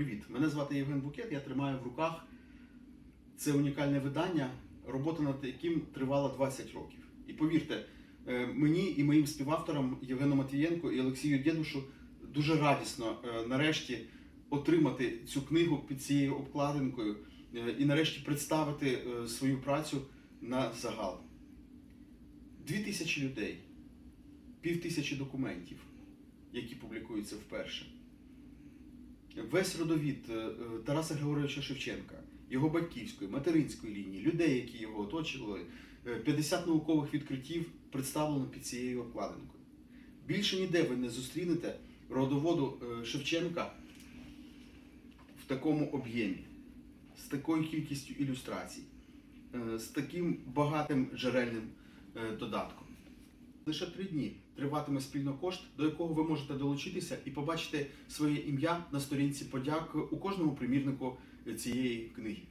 Привіт! Мене звати Євген Букет. Я тримаю в руках це унікальне видання, робота над яким тривала 20 років. І повірте, е, мені і моїм співавторам Євгену Матвієнку і Олексію Дєдушу дуже радісно е, нарешті отримати цю книгу під цією обкладинкою е, і нарешті представити свою працю на загал. Дві тисячі людей, пів тисячі документів, які публікуються вперше. Весь родовід е, е, Тараса Григоровича Шевченка, його батьківської, материнської лінії, людей, які його оточували, е, 50 наукових відкриттів представлено під цією обкладинкою. Більше ніде ви не зустрінете родоводу е, Шевченка в такому об'ємі, з такою кількістю ілюстрацій, е, з таким багатим джерельним е, додатком. Лише три дні триватиме спільно кошт, до якого ви можете долучитися і побачити своє ім'я на сторінці подяк у кожному примірнику цієї книги.